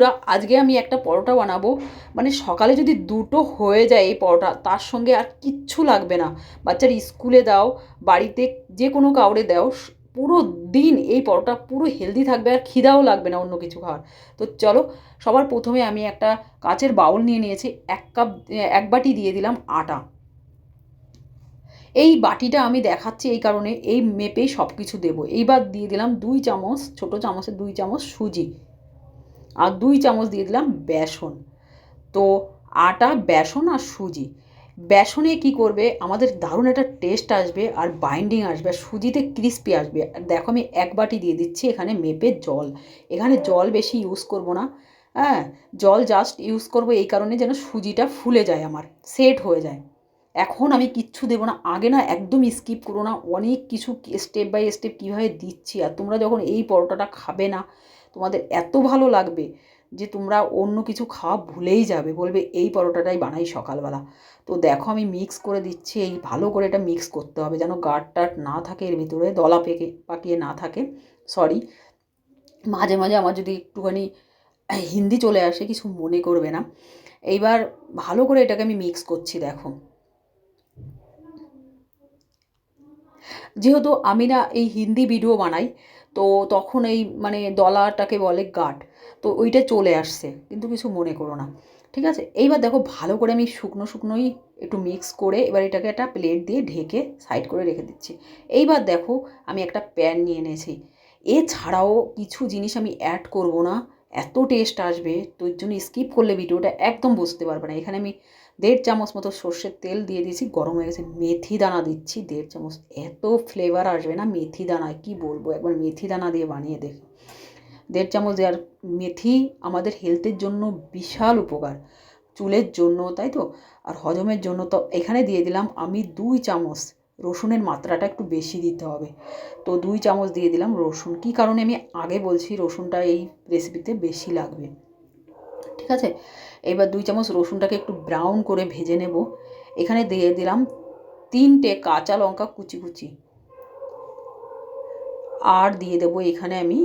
বন্ধুরা, আজকে আমি একটা পরোটা বানাবো। মানে সকালে যদি দুটো হয়ে যায় এই পরোটা, তার সঙ্গে আর কিচ্ছু লাগবে না। বাচ্চার স্কুলে দাও, বাড়িতে যে কোনো কাউরে দাও পুরো দিন এই পরোটা পুরো হেলদি থাকবে আর খিদাও লাগবে না অন্য কিছু খাওয়ার। তো চলো, সবার প্রথমে আমি একটা কাচের বাউল নিয়ে নিয়েছি, এক কাপ এক বাটি দিয়ে দিলাম আটা। এই বাটিটা আমি দেখাচ্ছি এই কারণে, এই মেপেই সব কিছু দেবো। এইবার দিয়ে দিলাম দুই চামচ, ছোটো চামচের দুই চামচ সুজি। আর দুই চামচ দিয়ে দিলাম বেসন। তো আটা, বেসন আর সুজি। বেসনে কি করবে? আমাদের দারুণ একটা টেস্ট আসবে আর বাইন্ডিং আসবে আর সুজিতে ক্রিস্পি আসবে। দেখো আমি এক বাটি দিয়ে দিচ্ছি এখানে মেপে জল। এখানে জল বেশি ইউজ করব না। হ্যাঁ জল জাস্ট ইউজ করব এই কারণে যেন সুজিটা ফুলে যায় আমার সেট হয়ে যায়। এখন আমি কিচ্ছু দেবো না, আগে না একদম স্কিপ করো না, অনেক কিছু স্টেপ বাই স্টেপ কীভাবে দিচ্ছি। আর তোমরা যখন এই পরোটাটা খাবে না তোমাদের এত ভালো লাগবে যে তোমরা অন্য কিছু খাওয়া ভুলেই যাবে। বলবে, এই পরোটাটাই বানাই সকালবেলা। তো দেখো আমি মিক্স করে দিচ্ছি, এই ভালো করে এটা মিক্স করতে হবে যেন গাঢ় টাট না থাকে, এর ভিতরে দলা পেকে, পাকিয়ে না থাকে। সরি মাঝে মাঝে আমার যদি একটুখানি হিন্দি চলে আসে, কিছু মনে করবে না। এইবার ভালো করে এটাকে আমি মিক্স করছি, দেখো। যেহেতু আমি না এই হিন্দি ভিডিও বানাই তো তখন এই মানে দলাটাকে বলে গাট তো ওইটা চলে আসছে, কিন্তু কিছু মনে করো না, ঠিক আছে? এইবার দেখো ভালো করে আমি শুকনো শুকনোই একটু মিক্স করে এবার এটাকে একটা প্লেট দিয়ে ঢেকে সাইড করে রেখে দিচ্ছি। এইবার দেখো আমি একটা প্যান নিয়ে নিয়েছি এছাড়াও কিছু জিনিস আমি অ্যাড করব না, এত টেস্ট আসবে, তোর জন্য স্কিপ করলে ভিডিওটা একদম বুঝতে পারবে না। এখানে আমি দেড় চামচ মতো সর্ষের তেল দিয়ে দিয়েছি, গরম হয়ে গেছে, মেথি দানা দিচ্ছি, দেড় চামচ। এত ফ্লেভার আসবে না মেথি দানায়, কি বলব? একবার মেথি দানা দিয়ে বানিয়ে দেখো। দেড় চামচ দেওয়ার মেথি আমাদের হেলথের জন্য বিশাল উপকার। চুলের জন্য, তাই তো? আর হজমের জন্য তো এখানে দিয়ে দিলাম আমি দুই চামচ। রসুনের মাত্রাটা একটু বেশি দিতে হবে। তো দুই চামচ দিয়ে দিলাম রসুন। কী কারণে আমি আগে বলছি রসুনটা এই রেসিপিতে বেশি লাগবে? আছে? এবার দুই চামচ রসুনটাকে একটু ব্রাউন করে ভেজে নেব। এখানে দিয়ে দিলাম তিনটে কাঁচা লঙ্কা কুচি কুচি। আর দিয়ে দেবো এখানে আমি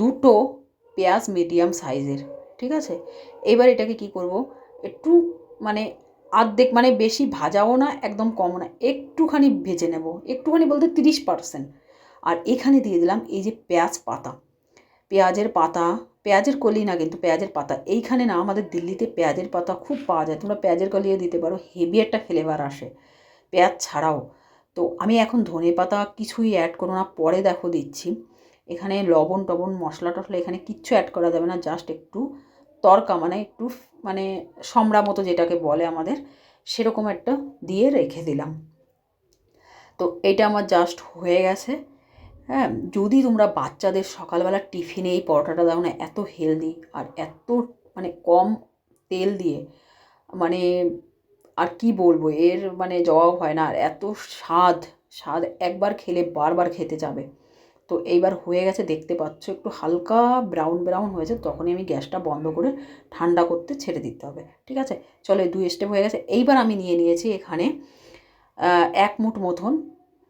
দুটো পেঁয়াজ মিডিয়াম সাইজের ঠিক আছে? এবার এটাকে কি করব? একটু মানে আর্ধেক মানে বেশি ভাজাও না, একদম কমও না, একটুখানি ভেজে নেব। একটুখানি বলতে তিরিশ পার্সেন্ট আর এখানে দিয়ে দিলাম এই যে পেঁয়াজ পাতা। পেঁয়াজের পাতা পেঁয়াজের কলি না কিন্তু পেঁয়াজের পাতা। এইখানে না আমাদের দিল্লিতে পেঁয়াজের পাতা খুব পাওয়া যায়। তোমরা পেঁয়াজের কলিও দিতে পারো, হেভি একটা ফ্লেভার আসে পেঁয়াজ ছাড়াও। তো আমি এখন ধনে পাতা কিছুই অ্যাড করো না, পরে দেখো দিচ্ছি। এখানে লবণ টবণ, মশলা টশলা এখানে কিচ্ছু অ্যাড করা যাবে না জাস্ট একটু তরকা মানে একটু মানে সমরা মতো যেটাকে বলে আমাদের, সেরকম একটা দিয়ে রেখে দিলাম। তো এটা আমার জাস্ট হয়ে গেছে। হ্যাঁ যদি তোমরা বাচ্চাদের সকালবেলা টিফিনে এই পরোটাটা দাও না, এত হেলদি আর এত মানে কম তেল দিয়ে মানে আর কি বলব, এর মানে জবাব হয় না। আর এত স্বাদ স্বাদ একবার খেলে বারবার খেতে যাবে। তো এইবার হয়ে গেছে, দেখতে পাচ্ছ একটু হালকা ব্রাউন ব্রাউন হয়েছে, তখনই আমি গ্যাসটা বন্ধ করে ঠান্ডা করতে ছেড়ে দিতে হবে। ঠিক আছে? চলো দুই স্টেপ হয়ে গেছে। এইবার আমি নিয়ে নিয়েছি এখানে এক মুঠ মতন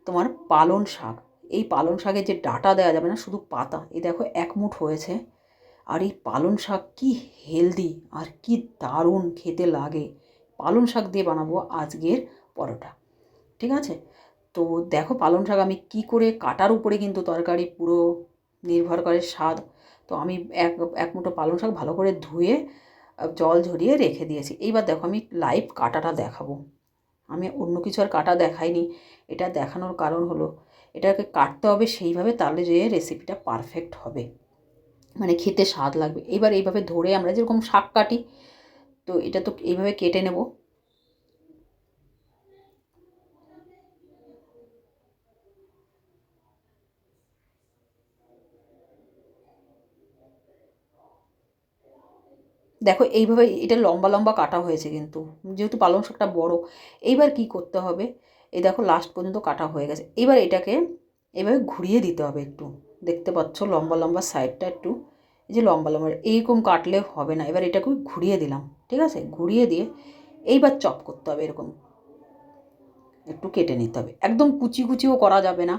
তোমার পালন শাক। এই পালন শাকের যে ডাটা দেওয়া যাবে না, শুধু পাতা। এই দেখো, এক মুঠ হয়েছে। আর এই পালন শাক কি হেলদি আর কি দারুণ খেতে লাগে। পালন শাক দিয়ে বানাবো আজকের পরোটা। ঠিক আছে? তো দেখো, পালং শাক আমি কি করে কাটার উপরে কিন্তু তরকারি পুরো নির্ভর করে স্বাদ। তো আমি এক এক মুঠো পালং শাক ভালো করে ধুয়ে জল ঝরিয়ে রেখে দিয়েছি। এইবার দেখো, আমি লাইভ কাটাটা দেখাবো। আমি অন্য কিছু আর কাটা দেখাইনি। এটা দেখানোর কারণ হলো এটাকে কাটতে হবে সেইভাবে, তাহলে যে রেসিপিটা পারফেক্ট হবে। মানে খেতে স্বাদ লাগবে। এবার এইভাবে ধরে আমরা যেরকম শাক কাটি, তো এটা তো এইভাবে কেটে নেব। দেখো, এইভাবে এটা লম্বা লম্বা কাটা হয়েছে কিন্তু, যেহেতু পালং শাকটা বড়, এইবার কি করতে হবে? এই দেখো লাস্ট পর্যন্ত কাটা হয়ে গেছে। এবার এটাকে এভাবে ঘুরিয়ে দিতে হবে একটু। দেখতে পাচ্ছ লম্বা লম্বা সাইডটা একটু। এই যে লম্বা লম্বা, এইরকম কাটলে হবে না। এবার এটাকে ঘুরিয়ে দিলাম, ঠিক আছে? ঘুরিয়ে দিয়ে এইবার চপ করতে হবে এরকম। একটু কেটে নিতে হবে। একদম কুচি, কুচিও করা যাবে না।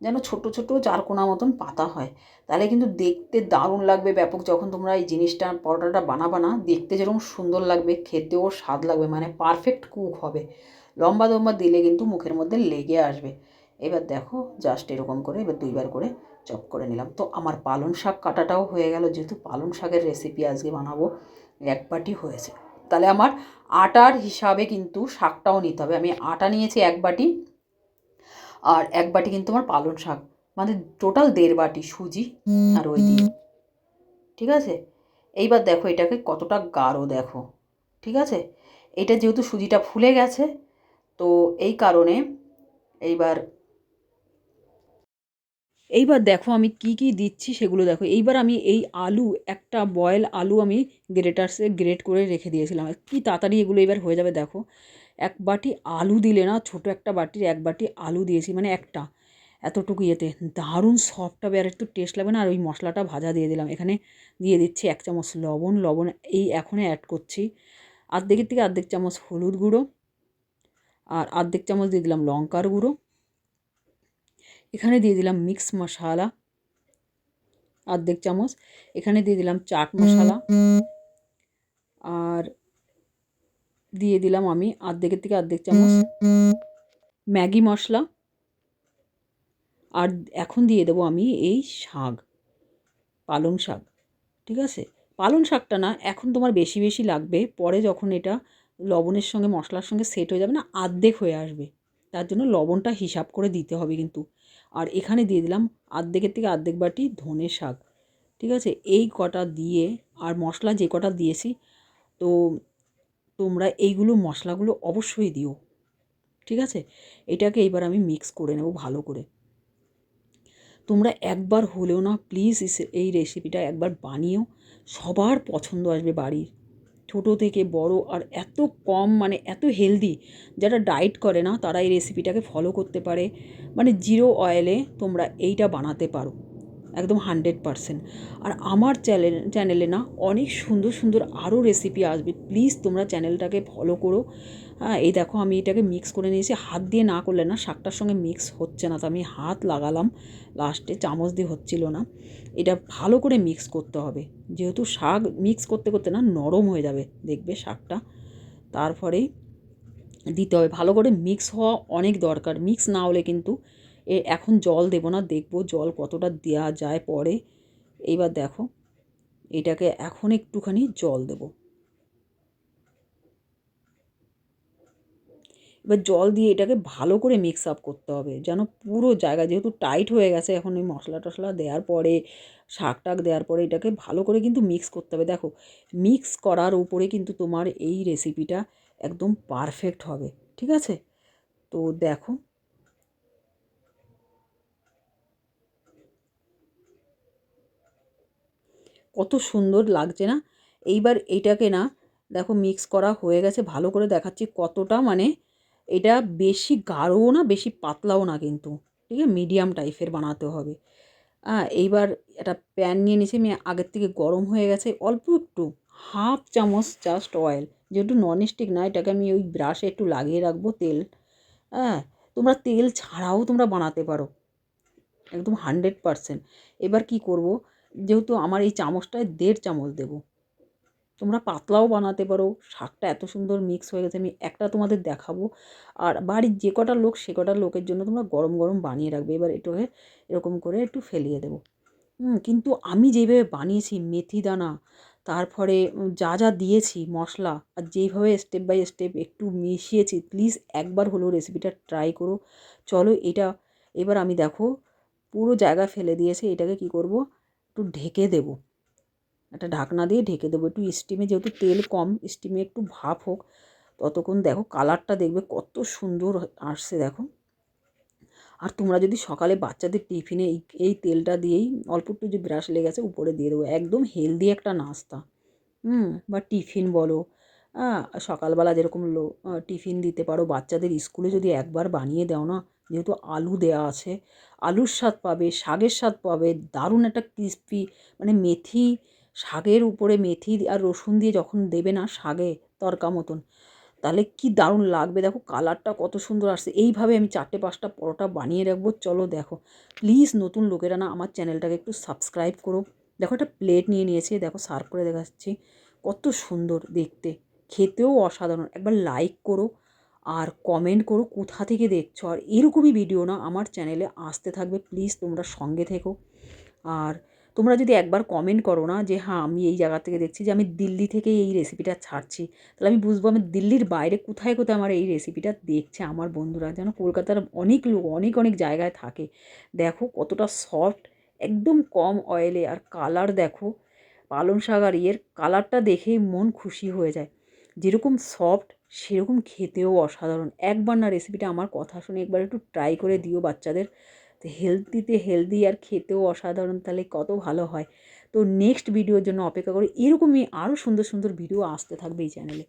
যেন ছোট ছোট চারকোনা মতন পাতা হয়। তাহলে কিন্তু দেখতে দারুণ লাগবে ব্যাপক যখন তোমরা এই জিনিসটা পরোটাটা বানাবা না, দেখতে যেরকম সুন্দর লাগবে, খেতেও স্বাদ লাগবে মানে পারফেক্ট কুক হবে। লম্বা লম্বা দিলে কিন্তু মুখের মধ্যে লেগে আসবে। এবার দেখো জাস্ট এরকম করে এবার দুইবার করে চপ করে নিলাম। তো আমার পালং শাক কাটাটাও হয়ে গেল, যেহেতু পালং শাকের রেসিপি আজকে বানাবো, এক বাটি হয়েছে। তাহলে আমার আটার হিসাবে কিন্তু শাকটাও নিতে হবে। আমি আটা নিয়েছি এক বাটি আর এক বাটি কিন্তু আমার পালং শাক। মানে টোটাল দেড় বাটি সুজি আর ওই দিয়ে। ঠিক আছে? এইবার দেখো এটাকে কতটা গাঢ় দেখো। ঠিক আছে? এটা যেহেতু সুজিটা ফুলে গেছে তো এই কারণে এইবার এইবার দেখো আমি কি কি দিচ্ছি সেগুলো দেখো। এইবার আমি এই আলু একটা বয়েল আলু আমি গ্রেটার্সে গ্রেট করে রেখে দিয়েছিলাম। কি তাড়াতাড়ি এগুলো এবার হয়ে যাবে দেখো। এক বাটি আলু দিলে না ছোট একটা বাটির এক বাটি আলু দিয়েছি মানে একটা। এতটুকু ইয়েতে। দারুণ সফট হবে আর একটু টেস্ট লাগবে না আর ওই মশলাটা ভাজা দিয়ে দিলাম। এখানে দিয়ে দিচ্ছি এক চামচ লবণ। লবণ এই এখনই অ্যাড করছি। আর্ধেকের থেকে আর্ধেক চামচ হলুদ গুঁড়ো আর আর্ধেক চামচ দিয়ে দিলাম লঙ্কার গুঁড়ো। এখানে দিয়ে দিলাম মিক্স মশালা আর্ধেক চামচ। এখানে দিয়ে দিলাম চাট মশলা আর দিয়ে দিলাম আমি আর্ধেকের থেকে আর্ধেক চামচ। ম্যাগি মশলা। আর এখন দিয়ে দেবো আমি এই শাক, পালং শাক, ঠিক আছে? পালং শাকটা না, এখন তোমার বেশি বেশি লাগবে, পরে যখন এটা লবণের সঙ্গে, মশলার সঙ্গে সেট হয়ে যাবে না, আর্ধেক হয়ে আসবে। তার জন্য লবণটা হিসাব করে দিতে হবে কিন্তু। আর এখানে দিয়ে দিলাম আর্ধেকের থেকে আর্ধেক বাটি ধনে শাক, ঠিক আছে? এই কটা দিয়ে, আর মশলা যে কটা দিয়েছি, তো তোমরা এইগুলো মশলাগুলো অবশ্যই দিও। ঠিক আছে? এটাকে এইবার আমি মিক্স করে নেব ভালো করে। তোমরা একবার হলেও না প্লিজ এই রেসিপিটা একবার বানিয়েও সবার পছন্দ আসবে বাড়ির। ছোটো থেকে বড় আর এত কম মানে এত হেলদি যারা ডায়েট করে না, তারা এই রেসিপিটাকে ফলো করতে পারে। মানে জিরো অয়েলে তোমরা এইটা বানাতে পারো। একদম হান্ড্রেড পারসেন্ট। আর আমার চ্যানেল, চ্যানেলে না অনেক সুন্দর সুন্দর আরও রেসিপি আসবে। প্লিজ তোমরা চ্যানেলটাকে ফলো করো। হ্যাঁ এই দেখো আমি এটাকে মিক্স করে নিয়েছি। হাত দিয়ে না করলে না শাকটার সঙ্গে মিক্স হচ্ছে না। তো আমি হাত লাগালাম। লাস্টে চামচ দিয়ে হচ্ছিল না। এটা ভালো করে মিক্স করতে হবে। যেহেতু শাক মিক্স করতে করতে না নরম হয়ে যাবে। দেখবে শাকটা। তারপরেই দিতে হবে। ভালো করে মিক্স হওয়া অনেক দরকার। মিক্স না হলে কিন্তু এ এখন জল দেবো না, দেখব জল কতটা দেওয়া যায় পরে। এইবার দেখো, এটাকে এখন একটুখানি জল দেবো। এবার জল দিয়ে এটাকে ভালো করে মিক্স আপ করতে হবে, যেন পুরো জায়গা যেহেতু টাইট হয়ে গেছে, এখন ওই মশলা টশলা দেওয়ার পরে, শাক টাক দেওয়ার পরে এটাকে ভালো করে কিন্তু মিক্স করতে হবে। দেখো মিক্স করার উপরে কিন্তু তোমার এই রেসিপিটা একদম পারফেক্ট হবে, ঠিক আছে? তো দেখো কত সুন্দর লাগছে না? এইবার এইটাকে না, দেখো মিক্স করা হয়ে গেছে, ভালো করে দেখাচ্ছি কতটা মানে এটা বেশি গাঢ়ও না, বেশি পাতলাও না কিন্তু, ঠিক আছে? মিডিয়াম টাইপের বানাতে হবে। হ্যাঁ এইবার একটা প্যান নিয়ে নিয়েছি আমি আগের থেকে গরম হয়ে গেছে, অল্প একটু হাফ চামচ জাস্ট অয়েল যেহেতু ননস্টিক না, এটাকে আমি ওই ব্রাশে একটু লাগিয়ে রাখব তেল। হ্যাঁ তোমরা তেল ছাড়াও তোমরা বানাতে পারো, একদম হান্ড্রেড পারসেন্ট এবার কি করব? যেহেতু আমার এই চামচটায় দেড় চামচ দেবো। তোমরা পাতলাও বানাতে পারো, শাকটা এত সুন্দর মিক্স হয়ে গেছে, আমি একটা তোমাদের দেখাবো। আর বাড়ির যে কটা লোক, সে কটা লোকের জন্য তোমরা গরম গরম বানিয়ে রাখবে। এবার এটাকে এরকম করে একটু ফেলিয়ে দেবো। কিন্তু আমি যেইভাবে বানিয়েছি মেথি দানা, তারপরে যা যা দিয়েছি মশলা, আর যেইভাবে স্টেপ বাই স্টেপ একটু মিশিয়েছি প্লিজ একবার হলেও রেসিপিটা ট্রাই করো। চলো এটা, এবার আমি দেখো, পুরো জায়গা ফেলে দিয়েছে, এটাকে কি করব? একটু ঢেকে দেবো। একটা ঢাকনা দিয়ে ঢেকে দেবো। একটু স্টিমে যেহেতু তেল কম স্টিমে একটু ভাপ হোক, ততক্ষণ দেখো কালারটা দেখবে কত সুন্দর আসছে দেখো। আর তোমরা যদি সকালে বাচ্চাদের টিফিনে এই এই তেলটা দিয়েই অল্প একটু যে ব্রাশ লেগেছে উপরে দিয়ে দেবো। একদম হেলদি একটা নাস্তা। হুম, বা টিফিন বলো সকালবেলা যেরকম লো টিফিন দিতে পারো। বাচ্চাদের স্কুলে যদি একবার বানিয়ে দাও না যেহেতু আলু দেওয়া আছে, আলুর স্বাদ পাবে, শাকের স্বাদ পাবে, দারুণ একটা ক্রিস্পি মানে মেথি, শাকের উপরে মেথি আর রসুন দিয়ে যখন দেবে না শাগে তরকা মতন, তাহলে কি দারুণ লাগবে। দেখো কালারটা কত সুন্দর আসছে। এইভাবে আমি চারটে পাঁচটা পরোটা বানিয়ে রাখব। চলো দেখো। প্লিজ নতুন লোকেরা না আমার চ্যানেলটাকে একটু সাবস্ক্রাইব করো। দেখো একটা প্লেট নিয়ে নিয়েছি। দেখো সার্ভ করে দেখাচ্ছি। কত সুন্দর দেখতে। খেতেও অসাধারণ। একবার লাইক করো। আর কমেন্ট করো কোথা থেকে দেখছ? আর এরকমই ভিডিও না, আমার চ্যানেলে আসতে থাকবে প্লিজ তোমরা সঙ্গে থেকো। আর তোমরা যদি একবার কমেন্ট করো না যে হ্যাঁ আমি এই জায়গা থেকে দেখছি যে, আমি দিল্লি থেকে এই রেসিপিটা ছাড়ছি। তাহলে আমি বুঝব আমি দিল্লির বাইরে কোথায় কোথায় আমার এই রেসিপিটা দেখছে আমার বন্ধুরা। যেন কলকাতার অনেক লোক, অনেক অনেক জায়গায় থাকে। দেখো কতটা সফট একদম কম অয়েলে আর কালার দেখো, পালং শাক আর ইয়ের কালারটা দেখেই মন খুশি হয়ে যায়। যেরকম সফট সেরকম খেতেও অসাধারণ। একবার না রেসিপিটা আমার কথা শুনে একবার একটু ট্রাই করে দিও বাচ্চাদের। হেলদিতে হেলদি আর খেতেও অসাধারণ, তাহলে কত ভালো হয়। তো নেক্সট ভিডিওর জন্য অপেক্ষা করি। এরকমই আরও সুন্দর সুন্দর ভিডিও আসতে থাকবে এই চ্যানেলে